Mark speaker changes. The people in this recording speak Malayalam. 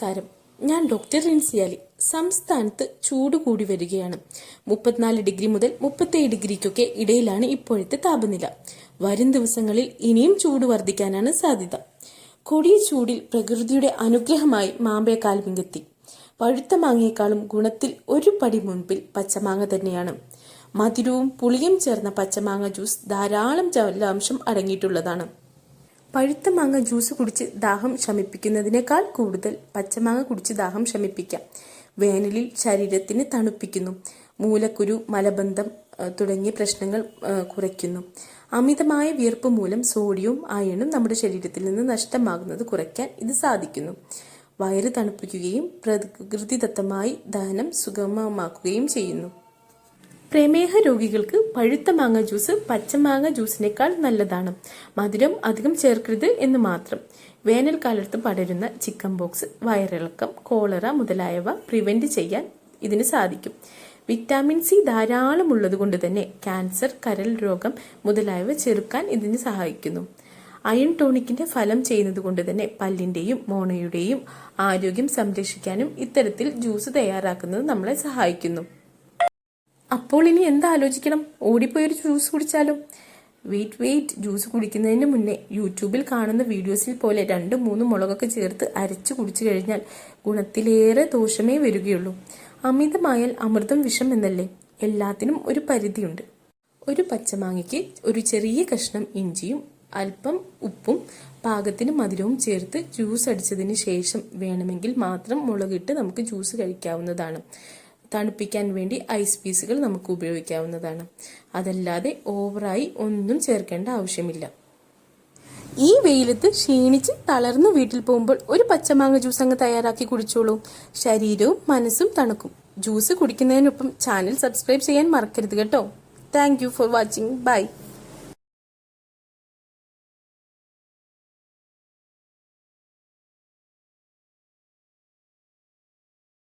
Speaker 1: നമസ്കാരം. ഞാൻ ഡോക്ടർ റിൻസിയാലി സംസ്ഥാനത്ത് ചൂട് കൂടി വരികയാണ്. മുപ്പത്തിനാല് ഡിഗ്രി മുതൽ മുപ്പത്തേഴ് ഡിഗ്രിക്കൊക്കെ ഇടയിലാണ് ഇപ്പോഴത്തെ താപനില. വരും ദിവസങ്ങളിൽ ഇനിയും ചൂട് വർദ്ധിക്കാനാണ് സാധ്യത. കൊടിയ ചൂടിൽ പ്രകൃതിയുടെ അനുഗ്രഹമായി മാമ്പഴക്കാലം ഇങ്ങെത്തി പഴുത്ത മാങ്ങയേക്കാളും ഗുണത്തിൽ ഒരു പടി മുൻപിൽ പച്ചമാങ്ങ തന്നെയാണ്. മധുരവും പുളിയും ചേർന്ന പച്ചമാങ്ങ ജ്യൂസ് ധാരാളം ജലാംശം അടങ്ങിയിട്ടുള്ളതാണ്. പഴുത്ത മാങ്ങ ജ്യൂസ് കുടിച്ച് ദാഹം ശമിപ്പിക്കുന്നതിനേക്കാൾ കൂടുതൽ പച്ചമാങ്ങ കുടിച്ച് ദാഹം ശമിപ്പിക്കാം. വേനലിൽ ശരീരത്തിന് തണുപ്പിക്കുന്നു. മൂലക്കുരു മലബന്ധം തുടങ്ങിയ പ്രശ്നങ്ങൾ കുറയ്ക്കുന്നു. അമിതമായ വിയർപ്പ് മൂലം സോഡിയവും അയണും നമ്മുടെ ശരീരത്തിൽ നിന്ന് നഷ്ടമാകുന്നത് കുറയ്ക്കാൻ ഇത് സാധിക്കുന്നു. വയറ് തണുപ്പിക്കുകയും പ്രകൃതിദത്തമായി ദഹനം സുഗമമാക്കുകയും ചെയ്യുന്നു. പ്രമേഹ രോഗികൾക്ക് പഴുത്ത മാങ്ങ ജ്യൂസ് പച്ചമാങ്ങ ജ്യൂസിനേക്കാൾ നല്ലതാണ്. മധുരം അധികം ചേർക്കരുത് എന്ന് മാത്രം. വേനൽക്കാലത്ത് പടരുന്ന ചിക്കൻ ബോക്സ് വയറിളക്കം കോളറ മുതലായവ പ്രിവെന്റ് ചെയ്യാൻ ഇതിന് സാധിക്കും. വിറ്റാമിൻ സി ധാരാളം ഉള്ളതുകൊണ്ട് തന്നെ ക്യാൻസർ കരൽ രോഗം മുതലായവ ചെറുക്കാൻ ഇതിന് സഹായിക്കുന്നു. അയൺ ടോണിക്കിന്റെ ഫലം ചെയ്യുന്നത് കൊണ്ട് തന്നെ പല്ലിന്റെയും മോണയുടെയും ആരോഗ്യം സംരക്ഷിക്കാനും ഇത്തരത്തിൽ ജ്യൂസ് തയ്യാറാക്കുന്നത് നമ്മളെ സഹായിക്കുന്നു. അപ്പോൾ ഇനി എന്താ ആലോചിക്കണം ഓടിപ്പോയി ഒരു ജ്യൂസ് കുടിച്ചാലോ? വെയിറ്റ് വെയിറ്റ് ജ്യൂസ് കുടിക്കുന്നതിന് മുന്നേ യൂട്യൂബിൽ കാണുന്ന വീഡിയോസിൽ പോലെ രണ്ടും മൂന്നും മുളകൊക്കെ ചേർത്ത് അരച്ച് കുടിച്ചു കഴിഞ്ഞാൽ ഗുണത്തിലേറെ ദോഷമേ വരികയുള്ളൂ. അമിതമായാൽ അമൃതം വിഷം എന്നല്ലേ? എല്ലാത്തിനും ഒരു പരിധിയുണ്ട്. ഒരു പച്ചമാങ്ങയ്ക്ക് ഒരു ചെറിയ കഷ്ണം ഇഞ്ചിയും അല്പം ഉപ്പും പാകത്തിന് മധുരവും ചേർത്ത് ജ്യൂസ് അടിച്ചതിന് ശേഷം വേണമെങ്കിൽ മാത്രം മുളകിട്ട് നമുക്ക് ജ്യൂസ് കഴിക്കാവുന്നതാണ്. തണുപ്പിക്കാൻ വേണ്ടി ഐസ് പീസുകൾ നമുക്ക് ഉപയോഗിക്കാവുന്നതാണ്. അതല്ലാതെ ഓവറായി ഒന്നും ചേർക്കേണ്ട ആവശ്യമില്ല. ഈ വെയിലത്ത് ക്ഷീണിച്ച് തളർന്ന് വീട്ടിൽ പോകുമ്പോൾ ഒരു പച്ചമാങ്ങ ജ്യൂസ് അങ്ങ് തയ്യാറാക്കി കുടിച്ചോളൂ. ശരീരവും മനസ്സും തണുക്കും. ജ്യൂസ് കുടിക്കുന്നതിനൊപ്പം ചാനൽ സബ്സ്ക്രൈബ് ചെയ്യാൻ മറക്കരുത് കേട്ടോ. Thank for watching bye